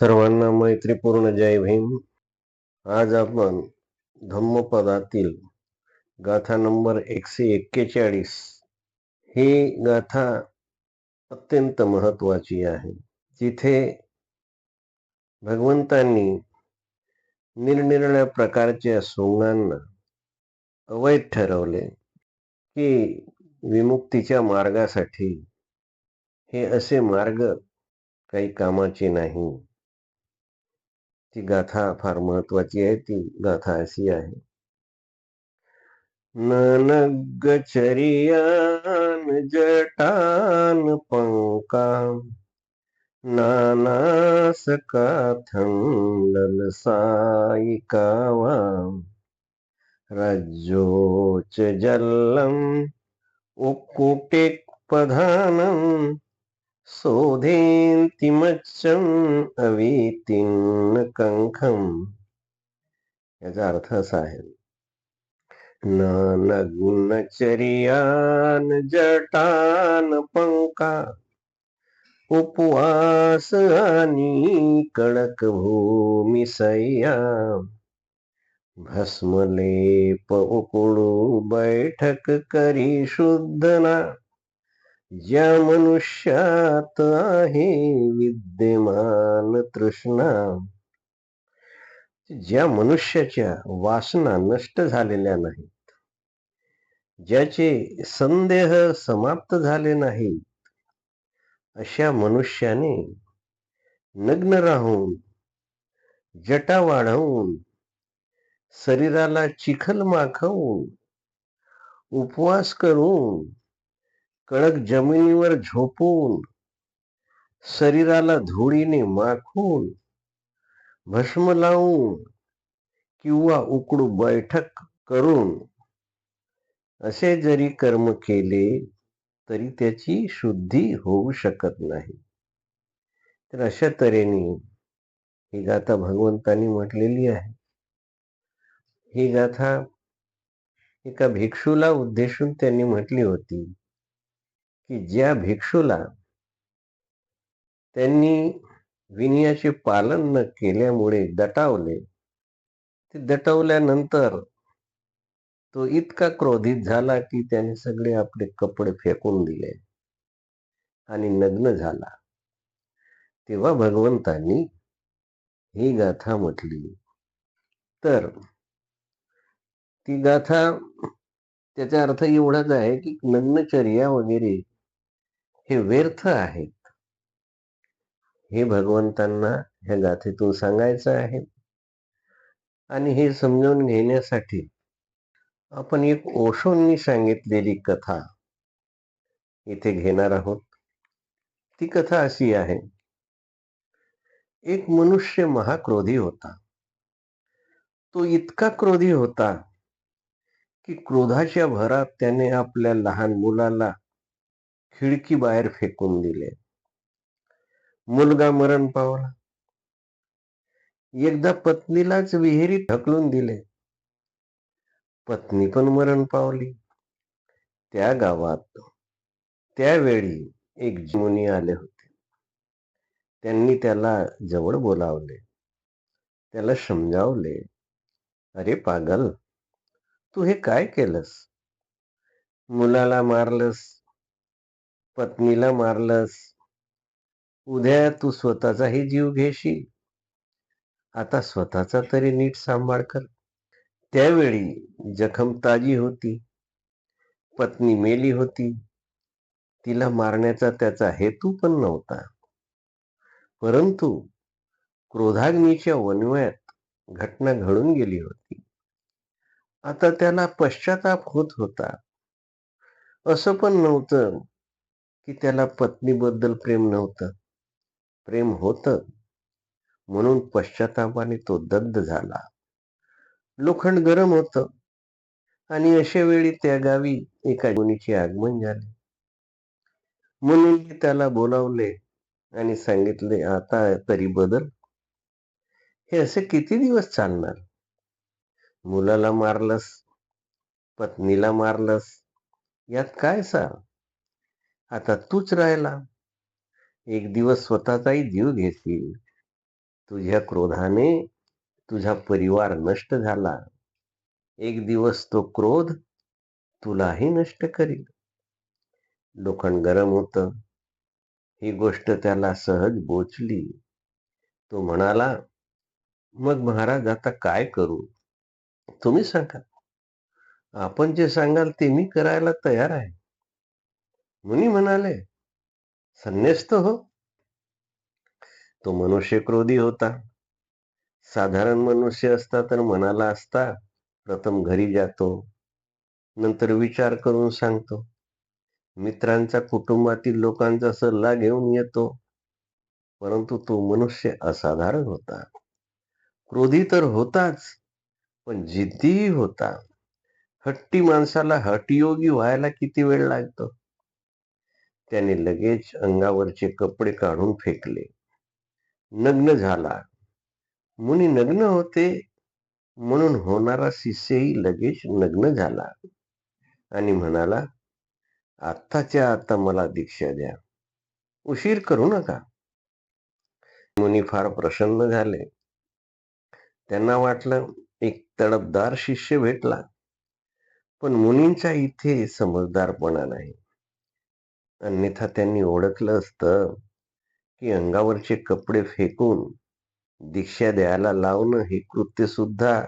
सर्वांना मैत्रीपूर्ण जय भीम. आज आपण धम्मपदातील गाथा नंबर एकशे एक्केचाळीस. ही गाथा अत्यंत महत्वाची आहे. जिथे भगवंतांनी निरनिराळ्या प्रकारच्या सोंगांना अवैध ठरवले की विमुक्तीच्या मार्गासाठी हे असे मार्ग काही कामाचे नाही. ती गाथा फार महत्वाची आहे ती गाथा अशी आहे. ननगचरियान जटान पंका नानास काथन ललसायिकावा रज्जोच जल्लम उक्कुटेक पधानम सोधेंतिमच्चम अवीतीन कंखम. याचा अर्थ असा आहे. नगुणचर्यान जटान पंका उपवास आणि कडक भूमी सय्या भस्मलेप उकुळू बैठक करी शुद्धना. ज्या मनुष्यात आहे विद्यमान तृष्णा ज्या मनुष्याच्या वासना नष्ट झालेल्या नाहीत ज्याचे संदेह समाप्त झाले नाहीत अशा मनुष्याने नग्न राहून जटा वाढवून शरीराला चिखल माखवून उपवास करून कडक जमिनीवर झोपून शरीराला धुळीने माखून भस्म लावून किंवा उकडू बैठक करून असे जरी कर्म केले तरी त्याची शुद्धी होऊ शकत नाही. तर अशा तऱ्हेने ही गाथा भगवंतानी म्हटलेली आहे. ही गाथा एका भिक्षूला उद्देशून त्यांनी म्हटली होती. की ज्या भिक्षूला त्यांनी विनयाचे पालन न केल्यामुळे दटावले ते दटवल्यानंतर तो इतका क्रोधित झाला की त्याने सगळे आपले कपडे फेकून दिले आणि नग्न झाला. तेव्हा भगवंतांनी ही गाथा म्हटली. तर ती गाथा त्याचा अर्थ एवढाच आहे की नग्नचर्या वगैरे हे व्यर्थ आहेत. हे भगवंतांना ह्या गाथेतून सांगायचं आहे. आणि हे समजावून घेण्यासाठी आपण एक ओशोंनी सांगितलेली कथा इथे घेणार आहोत. ती कथा अशी आहे. एक मनुष्य महाक्रोधी होता. तो इतका क्रोधी होता की क्रोधाच्या भरात त्याने आपल्या लहान मुलाला खिडकी बाहेर फेकून दिले. मुलगा मरण पावला. एकदा पत्नीलाच विहिरीत ढकलून दिले. पत्नी पण मरण पावली. त्या गावात त्यावेळी एक मुनी आले होते. त्यांनी त्याला जवळ बोलावले. त्याला समजावले अरे पागल तू हे काय केलंस? मुलाला मारलंस पत्नीला मारलंस. उद्या तू स्वतःचाही जीव घेशील. आता स्वतःचा तरी नीट सांभाळ कर. त्यावेळी जखम ताजी होती. पत्नी मेली होती. तिला मारण्याचा त्याचा हेतू पण नव्हता. परंतु क्रोधाग्नीच्या वनव्यात घटना घडून गेली होती. आता त्याला पश्चाताप होत होता. असं पण नव्हतं की त्याला पत्नीबद्दल प्रेम नव्हतं. प्रेम होत. म्हणून पश्चातापाने तो दग्ध झाला. लोखंड गरम होत. आणि अशा वेळी त्या गावी एका मुनीचे आगमन झाले. म्हणून त्याला बोलावले आणि सांगितले आता तरी बदल. हे असे किती दिवस चालणार? मुलाला मारलंस? पत्नीला मारलंस? यात काय सांग आता तूच राहिला. एक दिवस स्वतःचाही जीव घेशील. तुझ्या क्रोधाने तुझा परिवार नष्ट झाला. एक दिवस तो क्रोध तुलाही नष्ट करील. लोखंड गरम होत. ही गोष्ट त्याला सहज बोचली. तो म्हणाला मग महाराज आता काय करू? तुम्ही सांगा. आपण जे सांगाल ते मी करायला तयार आहे. मुनी म्हणाले संन्यस्त हो. तो मनुष्य क्रोधी होता. साधारण मनुष्य असता तर मनाला असता प्रथम घरी जातो नंतर विचार करून सांगतो. मित्रांचा कुटुंबातील लोकांचा सल्ला घेऊन येतो. परंतु तो मनुष्य असाधारण होता. क्रोधी तर होताच पण जिद्दीही होता. हट्टी माणसाला हटयोगी व्हायला किती वेळ लागतो? त्याने लगेच अंगावरचे कपडे काढून फेकले. नग्न झाला. मुनी नग्न होते म्हणून होणारा शिष्यही लगेच नग्न झाला. आणि म्हणाला आत्ताच्या आता मला दीक्षा द्या. उशीर करू नका. मुनी फार प्रसन्न झाले. त्यांना वाटलं एक तडपदार शिष्य भेटला. पण मुनींचा इथे समजदारपणा नाही. अन्यथा त्यांनी ओळखलं असतं की अंगावरचे कपडे फेकून दीक्षा द्यायला लावणं हे कृत्य सुद्धा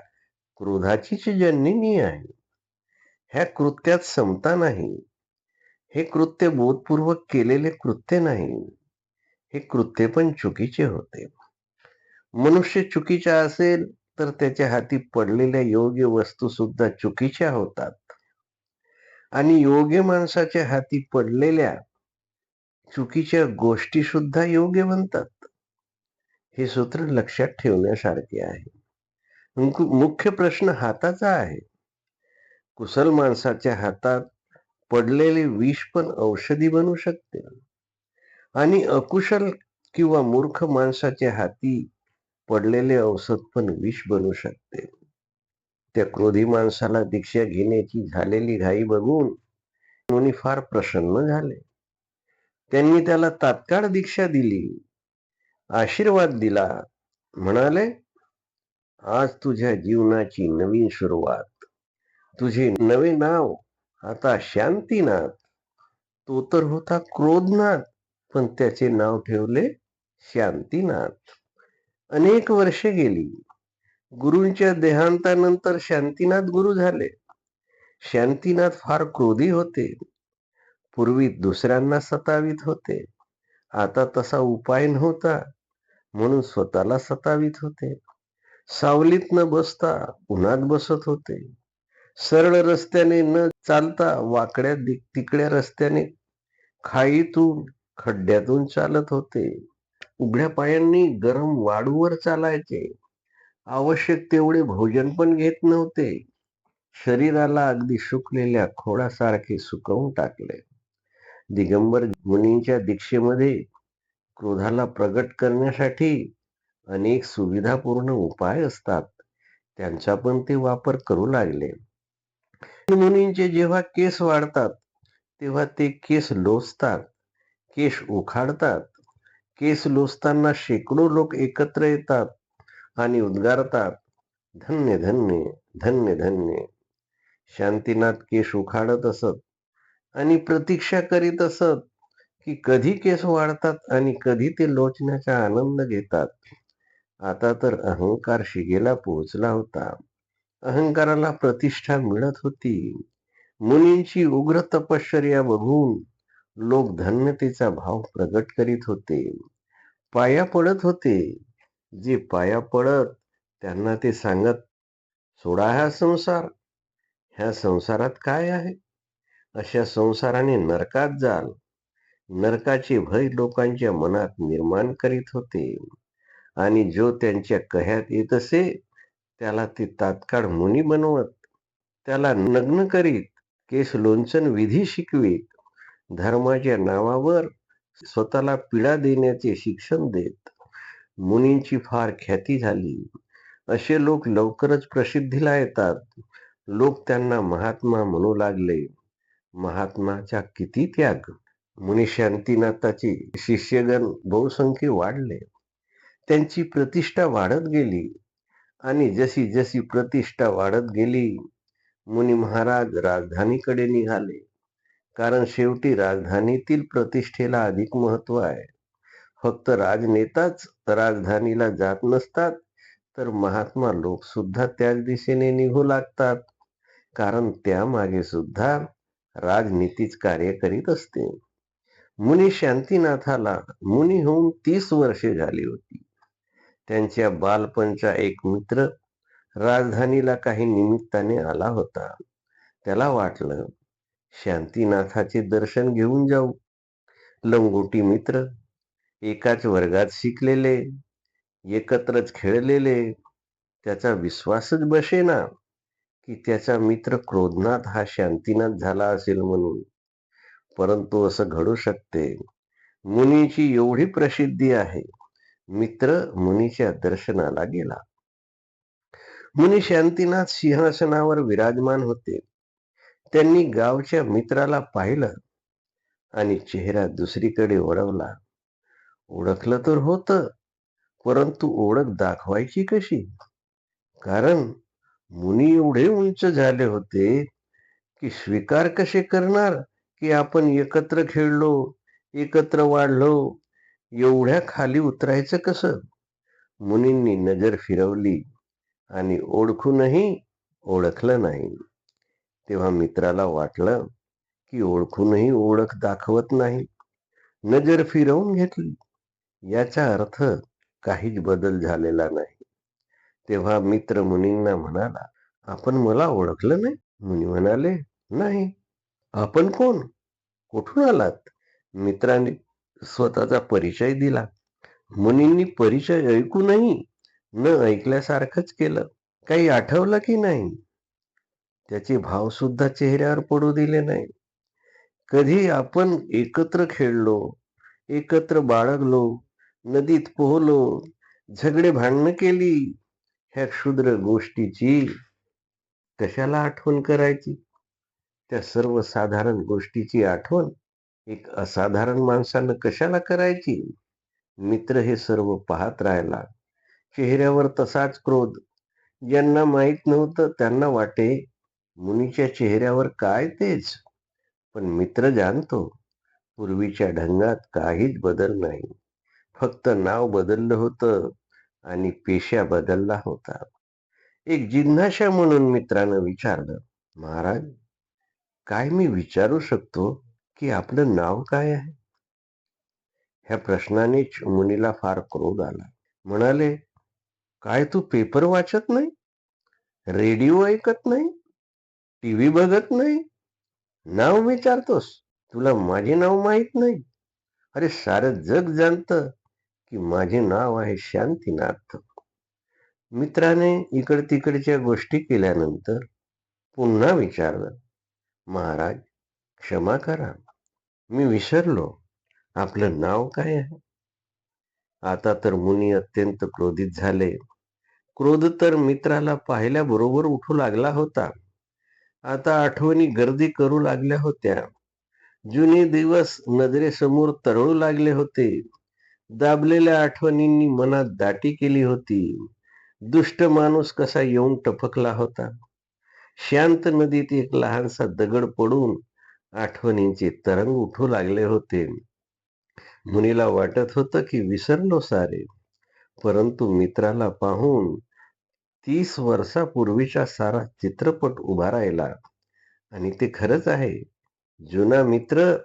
क्रोधाचीच जननी आहे. ह्या कृत्यात समता नाही. हे कृत्य बोधपूर्वक केलेले कृत्य नाही. हे कृत्य पण चुकीचे होते. मनुष्य चुकीचा असेल तर त्याच्या हाती पडलेल्या योग्य वस्तू सुद्धा चुकीच्या होतात. आणि योग्य माणसाच्या हाती पडलेल्या चुकीच्या गोष्टी सुद्धा योग्य बनतात. हे सूत्र लक्षात ठेवण्यासारखे आहे. मुख्य प्रश्न हाताचा आहे. कुशल माणसाच्या हातात पडलेले विष पण औषधी बनू शकते. आणि अकुशल किंवा मूर्ख माणसाच्या हाती पडलेले औषध पण विष बनू शकते. त्या क्रोधी माणसाला दीक्षा घेण्याची झालेली घाई बघून मुनी फार प्रसन्न झाले. त्यांनी त्याला तात्काळ दीक्षा दिली. आशीर्वाद दिला. म्हणाले आज तुझ्या जीवनाची नवीन सुरुवात. तुझे नवे नाव आता शांतीनाथ. तो तर होता क्रोधनाथ पण त्याचे नाव ठेवले शांतीनाथ. अनेक वर्षे गेली. गुरूंच्या देहांतानंतर शांतीनाथ गुरु झाले. शांतीनाथ फार क्रोधी होते. पूर्वी दुसऱ्यांना सतावित होते. आता तसा उपाय नव्हता. म्हणून स्वतःला सतावित होते. सावलीत न बसता उन्हात बसत होते. सरळ रस्त्याने न चालता वाकड्या तिकड्या रस्त्याने खाईतून खड्ड्यातून चालत होते. उघड्या पायांनी गरम वाडूवर चालायचे. आवश्यक तेवढे भोजन पण घेत नव्हते. शरीराला अगदी सुकलेल्या खोडासारखे सुकवून टाकले. दिगंबर मुनींच्या दीक्षेमध्ये क्रोधाला प्रगट करण्यासाठी अनेक सुविधापूर्ण उपाय असतात. त्यांचा पण ते वापर करू लागले. मुनींचे जेव्हा केस वाढतात तेव्हा ते केस लोचतात केस उखाडतात. केस लोचताना शेकडो लोक एकत्र येतात. आणि उद्गारतात धन्य धन्य धन्य धन्य. शांतीनाथ केस उखाडत असत आणि प्रतीक्षा करीत असत की कधी केस वाढतात आणि कधी ते लोचण्याचा आनंद घेतात. आता तर अहंकार शिगेला पोहोचला होता. अहंकाराला प्रतिष्ठा मिळत होती. मुनींची उग्र तपश्चर्या बघून लोक धन्यतेचा भाव प्रगट करीत होते. पाया पडत होते. जे पाया पडत त्यांना ते सांगत सोडा हा संसार. ह्या संसारात काय आहे? अशा संसाराने नरकात जाल. नरकाचे भय लोकांच्या मनात निर्माण करीत होते. आणि जो त्यांच्या कह्यात येत असे त्याला ते तात्काळ मुनी बनवत. त्याला नग्न करीत केस लोंचन विधी शिकवीत. धर्माच्या नावावर स्वतःला पीडा देण्याचे शिक्षण देत. मुनींची फार ख्याती झाली. असे लोक लवकरच प्रसिद्धीला येतात. लोक त्यांना महात्मा म्हणू लागले. महात्माचा किती त्याग. मुनी शांतीनाथाचे शिष्यगण बहुसंख्य वाढले. त्यांची प्रतिष्ठा वाढत गेली. आणि जशी जशी प्रतिष्ठा वाढत गेली मुनी महाराज राजधानीकडे निघाले. कारण शेवटी राजधानीतील प्रतिष्ठेला अधिक महत्त्व आहे. फक्त राजनेताच राजधानीला जात नसतात तर महात्मा लोक सुद्धा त्याच दिशेने निघू लागतात. कारण त्यामागे सुद्धा राजनीतीच कार्य करीत असते. मुनी शांतीनाथाला मुनी होऊन तीस वर्षे झाली होती. त्यांच्या बालपणचा एक मित्र राजधानीला काही निमित्ताने आला होता. त्याला वाटलं शांतीनाथाचे दर्शन घेऊन जाऊ. लंगोटी मित्र एकाच वर्गात शिकलेले एकत्रच खेळलेले त्याचा विश्वासच बसेना की त्याचा मित्र क्रोधनाथ हा शांतीनाथ झाला असेल म्हणून. परंतु असं घडू शकते. मुनीची एवढी प्रसिद्धी आहे. मित्र मुनीच्या दर्शनाला गेला. मुनी शांतीनाथ सिंहासनावर विराजमान होते. त्यांनी गावच्या मित्राला पाहिलं आणि चेहरा दुसरीकडे वळवला ओळखलं तर होत परंतु ओळख दाखवायची कशी? कारण मुनी एवढे उंच झाले होते की स्वीकार कसे करणार की आपण एकत्र खेळलो एकत्र वाढलो एवढ्या खाली उतरायचं कसं? मुनींनी नजर फिरवली आणि ओळखूनही ओळखलं नाही. तेव्हा मित्राला वाटलं की ओळखूनही ओळख दाखवत नाही. नजर फिरवून घेतली. याचा अर्थ काहीच बदल झालेला नाही. तेव्हा मित्र मुनींना म्हणाला आपण मला ओळखलं नाही. मुनी म्हणाले नाही. आपण कोण? कुठून आलात? मित्राने स्वतःचा परिचय दिला. मुनींनी परिचय ऐकूनही न ऐकल्यासारखंच केलं. काही आठवलं की नाही? त्याचे भाव सुद्धा चेहऱ्यावर पडू दिले नाही. कधी आपण एकत्र खेळलो एकत्र बाळगलो नदीत पोहलो झगडे भांडणं केली. ह्या क्षुद्र गोष्टीची कशाला आठवण करायची? त्या सर्व साधारण गोष्टीची आठवण एक असाधारण माणसानं कशाला करायची? मित्र हे सर्व पाहत राहिला. चेहऱ्यावर तसाच क्रोध. ज्यांना माहीत नव्हतं त्यांना वाटे. मुनीच्या चेहऱ्यावर काय तेच? पण मित्र जाणतो पूर्वीच्या ढंगात काहीच बदल नाही. फक्त नाव बदललं होतं आणि पेशा बदलला होता. एक जिन्हाशा म्हणून मित्रानं विचारलं महाराज काय मी विचारू शकतो की आपलं नाव काय आहे? ह्या प्रश्नानेच मुनीला फार क्रोध आला. म्हणाले काय तू पेपर वाचत नाही? रेडिओ ऐकत नाही? टीव्ही बघत नाही? नाव विचारतोस? तुला माझे नाव माहीत नाही? अरे सारं जग जाणतं की माझे नाव आहे शांतीनाथ. मित्राने इकड तिकडच्या गोष्टी केल्यानंतर पुन्हा विचारलं महाराज क्षमा करा. मी विसरलो. आपलं नाव काय आहे? आता तर मुनी अत्यंत क्रोधित झाले. क्रोध तर मित्राला पाहिल्याबरोबर उठू लागला होता. आता आठवणी गर्दी करू लागल्या होत्या. जुने दिवस नजरेसमोर तरळू लागले होते. दाबलेल्या आठवणींनी मनात दाटी केली होती. दुष्ट माणूस कसा येऊन टपकला होता? शांत नदीत एक लहानसा दगड पडून आठवणींचे तरंग उठू लागले होते. मुनीला वाटत होतं की विसरलो सारे. परंतु मित्राला पाहून तीस वर्षापूर्वीचा सारा चित्रपट उभा राहिला. आणि ते खरंच आहे. जुना मित्र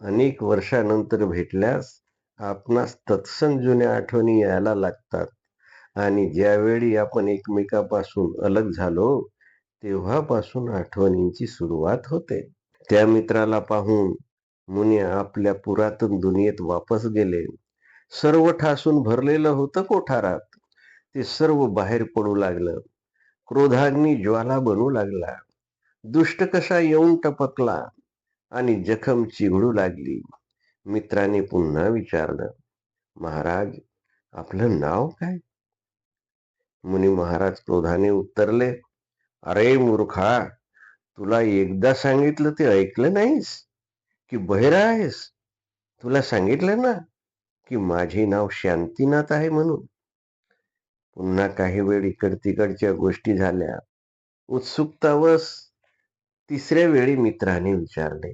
अनेक वर्षानंतर भेटल्यास आपणास तत्सम जुन्या आठवणी यायला लागतात. आणि ज्यावेळी आपण एकमेकापासून अलग झालो तेव्हापासून आठवणींची सुरुवात होते. त्या मित्राला पाहून मुनी आपल्या पुरातन दुनियेत वापस गेले. सर्व ठासून भरलेलं होतं कोठारात. ते सर्व बाहेर पडू लागलं. क्रोधाग्नी ज्वाला बनू लागला. दुष्ट कसा येऊन टपकला आणि जखम चिघडू लागली. मित्राने पुन्हा विचारलं महाराज आपलं नाव काय? मुनी महाराज क्रोधाने उत्तरले अरे मूर्खा तुला एकदा सांगितलं ते ऐकलं नाहीस की बहिरा आहेस? तुला सांगितलं ना की माझे नाव शांतीनाथ आहे म्हणून. पुन्हा काही वेळ इकड तिकडच्या गोष्टी झाल्या. उत्सुकतावस तिसऱ्या वेळी मित्राने विचारले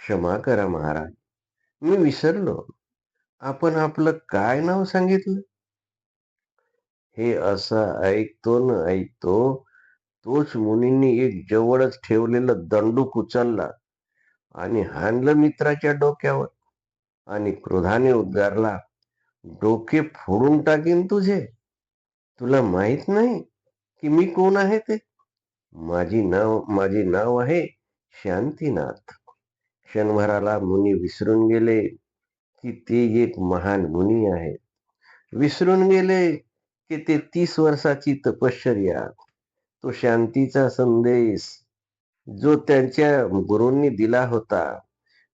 क्षमा करा महाराज मी विसरलो. आपण आपलं काय नाव सांगितलं? हे असं ऐकतो न ऐकतो तोच मुनींनी एक जवळच ठेवलेलं दंडूक उचलला आणि हाणलं मित्राच्या डोक्यावर आणि क्रोधाने उद्गारला डोके फोडून टाकीन तुझे? तुला माहीत नाही की मी कोण आहे ते? माझी नाव माझे नाव आहे शांतीनाथ. क्षणभराला मुनी विसरून गेले की ते एक महान मुनी आहे विसरून गेले की ते तीस वर्षाची तपश्चर्या तो शांतीचा संदेश जो त्यांच्या गुरूंनी दिला होता.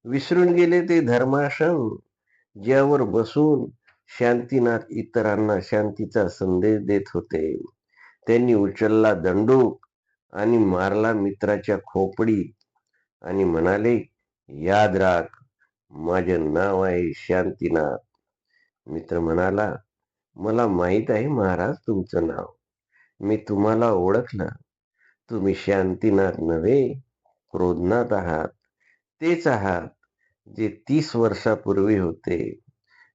विसरून गेले ते धर्माश्रम ज्यावर बसून शांतीनाथ इतरांना शांतीचा संदेश देत होते. त्यांनी उचलला दंडूक आणि मारला मित्राच्या खोपडी आणि म्हणाले याद राख माझे नाव आहे शांतीनाथ. मित्र म्हणाला मला माहीत आहे महाराज तुमचं नाव. मी तुम्हाला ओळखलं. तुम्ही शांतीनाथ नव्हे क्रोधनाथ आहात. तेच आहात जे तीस वर्षापूर्वी होते.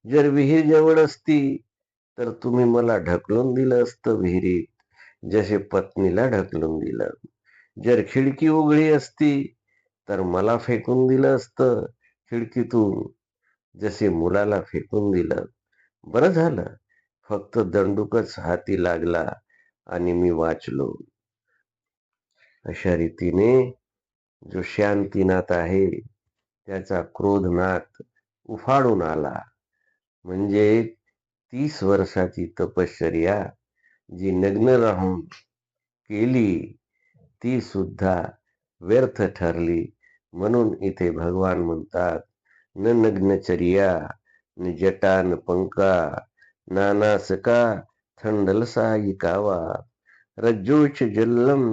जर विहीर जवळ असती तर तुम्ही मला ढकलून दिलं असतं विहिरीत. जसे पत्नीला ढकलून दिलं. जर खिडकी उघडी असती तर मला फेकून दिलं असतं खिडकीतून. जसे मुलाला फेकून दिलं. बरं झालं. फक्त दंडूकच हाती लागला आणि मी वाचलो. अशा रीतीने जो शांतीनाथ आहे त्याचा क्रोधनाथ उफाडून आला. म्हणजे तीस वर्षाची तपश्चर्या जी नग्न राहून केली ती सुद्धा व्यर्थ ठरली. म्हणून इथे भगवान म्हणतात न नग्नचर्या न जटा न पंका नाना सका थंडल सायिकावा रज्जोच जल्लम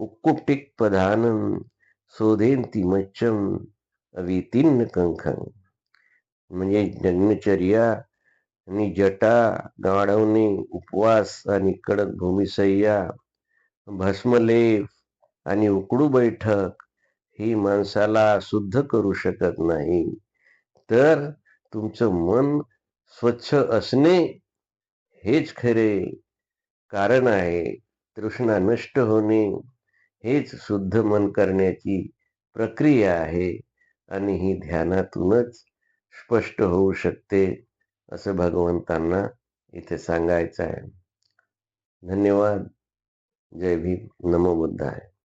उक्कुटिक पधानम शोधेंती मच्छम अवितीन्न कंखन म्हणजे नग्नचर्या आणि जटा गाढवणे उपवास आणि कडक भूमिसय्या भस्मलेप आणि उकडू बैठक ही माणसाला शुद्ध करू शकत नाही. तर तुमचं मन स्वच्छ असणे हेच खरे कारण आहे. तृष्णा नष्ट होणे हेच शुद्ध मन करण्याची प्रक्रिया आहे आणि ही ध्यानातूनच स्पष्ट होऊ शकते असं भगवंतांना इथे सांगायचं आहे. धन्यवाद. जय भीम. नमो बुद्धाय.